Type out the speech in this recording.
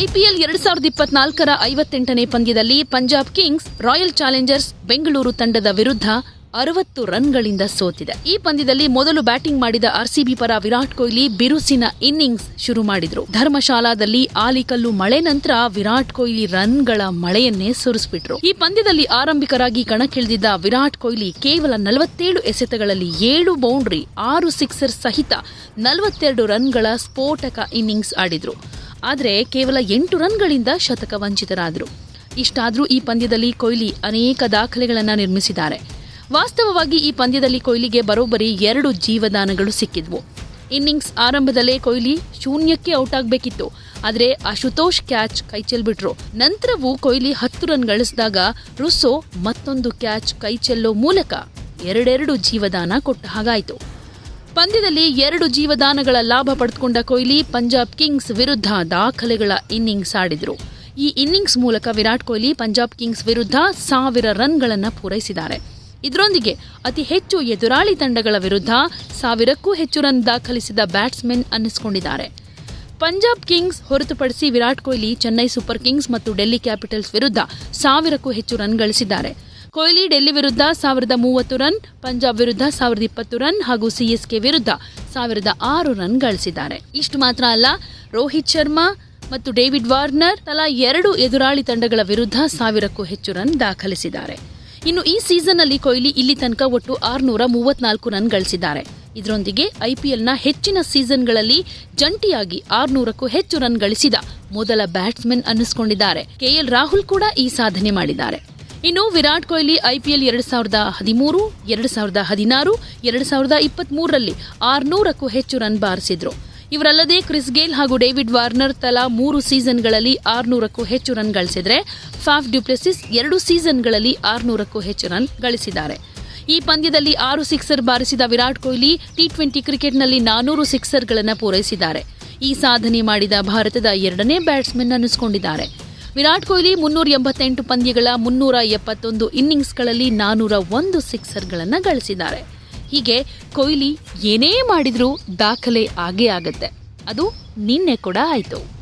IPL ಎರಡ್ ಸಾವಿರದ ಇಪ್ಪತ್ನಾಲ್ಕರ ಐವತ್ತೆಂಟನೇ ಪಂದ್ಯದಲ್ಲಿ Punjab Kings, Royal Challengers, Bengaluru ತಂಡದ ವಿರುದ್ಧ ಅರವತ್ತು ರನ್ಗಳಿಂದ ಸೋತಿದೆ. ಈ ಪಂದ್ಯದಲ್ಲಿ ಮೊದಲು ಬ್ಯಾಟಿಂಗ್ ಮಾಡಿದ ಆರ್ಸಿಬಿ ಪರ ವಿರಾಟ್ ಕೊಹ್ಲಿ ಬಿರುಸಿನ ಇನ್ನಿಂಗ್ಸ್ ಶುರು ಮಾಡಿದ್ರು. ಧರ್ಮಶಾಲಾದಲ್ಲಿ ಆಲಿಕಲ್ಲು ಮಳೆ ನಂತರ ವಿರಾಟ್ ಕೊಹ್ಲಿ ರನ್ಗಳ ಮಳೆಯನ್ನೇ ಸುರಿಸ್ಬಿಟ್ರು. ಈ ಪಂದ್ಯದಲ್ಲಿ ಆರಂಭಿಕರಾಗಿ ಕಣಕ್ಕಿಳಿದಿದ್ದ ವಿರಾಟ್ ಕೊಹ್ಲಿ ಕೇವಲ ನಲವತ್ತೇಳು ಎಸೆತಗಳಲ್ಲಿ ಏಳು ಬೌಂಡ್ರಿ, ಆರು ಸಿಕ್ಸರ್ ಸಹಿತ ನಲವತ್ತೆರಡು ರನ್ಗಳ ಸ್ಫೋಟಕ ಇನ್ನಿಂಗ್ಸ್ ಆಡಿದ್ರು. ಆದರೆ ಕೇವಲ ಎಂಟು ರನ್ಗಳಿಂದ ಶತಕ ವಂಚಿತರಾದರು. ಇಷ್ಟಾದರೂ ಈ ಪಂದ್ಯದಲ್ಲಿ ಕೊಹ್ಲಿ ಅನೇಕ ದಾಖಲೆಗಳನ್ನು ನಿರ್ಮಿಸಿದ್ದಾರೆ. ವಾಸ್ತವವಾಗಿ ಈ ಪಂದ್ಯದಲ್ಲಿ ಕೊಹ್ಲಿಗೆ ಬರೋಬ್ಬರಿ ಎರಡು ಜೀವದಾನಗಳು ಸಿಕ್ಕಿದ್ವು. ಇನ್ನಿಂಗ್ಸ್ ಆರಂಭದಲ್ಲೇ ಕೊಹ್ಲಿ ಶೂನ್ಯಕ್ಕೆ ಔಟ್ ಆಗಬೇಕಿತ್ತು. ಆದರೆ ಅಶುತೋಷ್ ಕ್ಯಾಚ್ ಕೈಚೆಲ್ಬಿಟ್ರು. ನಂತರವೂ ಕೊಹ್ಲಿ ಹತ್ತು ರನ್ ಗಳಿಸಿದಾಗ ರುಸ್ಸೋ ಮತ್ತೊಂದು ಕ್ಯಾಚ್ ಕೈಚೆಲ್ಲೋ ಮೂಲಕ ಎರಡೆರಡು ಜೀವದಾನ ಕೊಟ್ಟ ಹಾಗಾಯಿತು. ಪಂದ್ಯದಲ್ಲಿ ಎರಡು ಜೀವದಾನಗಳ ಲಾಭ ಪಡೆದುಕೊಂಡ ಕೊಹ್ಲಿ ಪಂಜಾಬ್ ಕಿಂಗ್ಸ್ ವಿರುದ್ಧ ದಾಖಲೆಗಳ ಇನ್ನಿಂಗ್ಸ್ ಆಡಿದರು. ಈ ಇನ್ನಿಂಗ್ಸ್ ಮೂಲಕ ವಿರಾಟ್ ಕೊಹ್ಲಿ ಪಂಜಾಬ್ ಕಿಂಗ್ಸ್ ವಿರುದ್ಧ ಸಾವಿರ ರನ್ಗಳನ್ನು ಪೂರೈಸಿದ್ದಾರೆ. ಇದರೊಂದಿಗೆ ಅತಿ ಹೆಚ್ಚು ಎದುರಾಳಿ ತಂಡಗಳ ವಿರುದ್ಧ ಸಾವಿರಕ್ಕೂ ಹೆಚ್ಚು ರನ್ ದಾಖಲಿಸಿದ ಬ್ಯಾಟ್ಸ್ಮನ್ ಅನ್ನಿಸಿಕೊಂಡಿದ್ದಾರೆ. ಪಂಜಾಬ್ ಕಿಂಗ್ಸ್ ಹೊರತುಪಡಿಸಿ ವಿರಾಟ್ ಕೊಹ್ಲಿ, ಚೆನ್ನೈ ಸೂಪರ್ ಕಿಂಗ್ಸ್ ಮತ್ತು ಡೆಲ್ಲಿ ಕ್ಯಾಪಿಟಲ್ಸ್ ವಿರುದ್ಧ ಸಾವಿರಕ್ಕೂ ಹೆಚ್ಚು ರನ್ ಗಳಿಸಿದ್ದಾರೆ. ಕೊಹ್ಲಿ ಡೆಲ್ಲಿ ವಿರುದ್ಧ ಸಾವಿರದ ಮೂವತ್ತು ರನ್, ಪಂಜಾಬ್ ವಿರುದ್ಧ ಸಾವಿರದ ಇಪ್ಪತ್ತು ರನ್ ಹಾಗೂ ಸಿಎಸ್ಕೆ ವಿರುದ್ಧ ಸಾವಿರದ ಆರು ರನ್ ಗಳಿಸಿದ್ದಾರೆ. ಇಷ್ಟು ಮಾತ್ರ ಅಲ್ಲ, ರೋಹಿತ್ ಶರ್ಮಾ ಮತ್ತು ಡೇವಿಡ್ ವಾರ್ನರ್ ತಲಾ ಎರಡು ಎದುರಾಳಿ ತಂಡಗಳ ವಿರುದ್ಧ ಸಾವಿರಕ್ಕೂ ಹೆಚ್ಚು ರನ್ ದಾಖಲಿಸಿದ್ದಾರೆ. ಇನ್ನು ಈ ಸೀಸನ್ನಲ್ಲಿ ಕೊಹ್ಲಿ ಇಲ್ಲಿ ತನಕ ಒಟ್ಟು ಆರುನೂರ ಮೂವತ್ನಾಲ್ಕು ರನ್ ಗಳಿಸಿದ್ದಾರೆ. ಇದರೊಂದಿಗೆ ಐಪಿಎಲ್ನ ಹೆಚ್ಚಿನ ಸೀಸನ್ಗಳಲ್ಲಿ ಜಂಟಿಯಾಗಿ ಆರುನೂರಕ್ಕೂ ಹೆಚ್ಚು ರನ್ ಗಳಿಸಿದ ಮೊದಲ ಬ್ಯಾಟ್ಸ್ಮನ್ ಅನ್ನಿಸಿಕೊಂಡಿದ್ದಾರೆ. ಕೆಎಲ್ ರಾಹುಲ್ ಕೂಡ ಈ ಸಾಧನೆ ಮಾಡಿದ್ದಾರೆ. ಇನ್ನು ವಿರಾಟ್ ಕೊಹ್ಲಿ ಐಪಿಎಲ್ ಎರಡು ಸಾವಿರದ ಹದಿಮೂರು, ಎರಡು ಸಾವಿರದ ಹದಿನಾರು, ಎರಡು ಸಾವಿರದ ಇಪ್ಪತ್ತ್ ಮೂರರಲ್ಲಿ ಆರ್ನೂರಕ್ಕೂ ಹೆಚ್ಚು ರನ್ ಬಾರಿಸಿದ್ರು. ಇವರಲ್ಲದೆ ಕ್ರಿಸ್ ಗೇಲ್ ಹಾಗೂ ಡೇವಿಡ್ ವಾರ್ನರ್ ತಲಾ ಮೂರು ಸೀಸನ್ಗಳಲ್ಲಿ ಆರುನೂರಕ್ಕೂ ಹೆಚ್ಚು ರನ್ ಗಳಿಸಿದರೆ, ಫಾಫ್ ಡ್ಯುಪ್ಲೆಸಿಸ್ ಎರಡು ಸೀಸನ್ಗಳಲ್ಲಿ ಆರುನೂರಕ್ಕೂ ಹೆಚ್ಚು ರನ್ ಗಳಿಸಿದ್ದಾರೆ. ಈ ಪಂದ್ಯದಲ್ಲಿ ಆರು ಸಿಕ್ಸರ್ ಬಾರಿಸಿದ ವಿರಾಟ್ ಕೊಹ್ಲಿ ಟಿ ಟ್ವೆಂಟಿ ಕ್ರಿಕೆಟ್ನಲ್ಲಿ ನಾನೂರು ಸಿಕ್ಸರ್ಗಳನ್ನು ಪೂರೈಸಿದ್ದಾರೆ. ಈ ಸಾಧನೆ ಮಾಡಿದ ಭಾರತದ ಎರಡನೇ ಬ್ಯಾಟ್ಸ್ಮನ್ ಅನ್ನಿಸಿಕೊಂಡಿದ್ದಾರೆ. ವಿರಾಟ್ ಕೊಹ್ಲಿ ಮುನ್ನೂರ ಎಂಬತ್ತೆಂಟು ಪಂದ್ಯಗಳ ಮುನ್ನೂರ ಎಪ್ಪತ್ತೊಂದು ಇನ್ನಿಂಗ್ಸ್ಗಳಲ್ಲಿ ನಾನೂರ ಒಂದು ಸಿಕ್ಸರ್ಗಳನ್ನು ಗಳಿಸಿದ್ದಾರೆ. ಹೀಗೆ ಕೊಹ್ಲಿ ಏನೇ ಮಾಡಿದರೂ ದಾಖಲೆ ಆಗೇ ಆಗುತ್ತೆ. ಅದು ನಿನ್ನೆ ಕೂಡ ಆಯಿತು.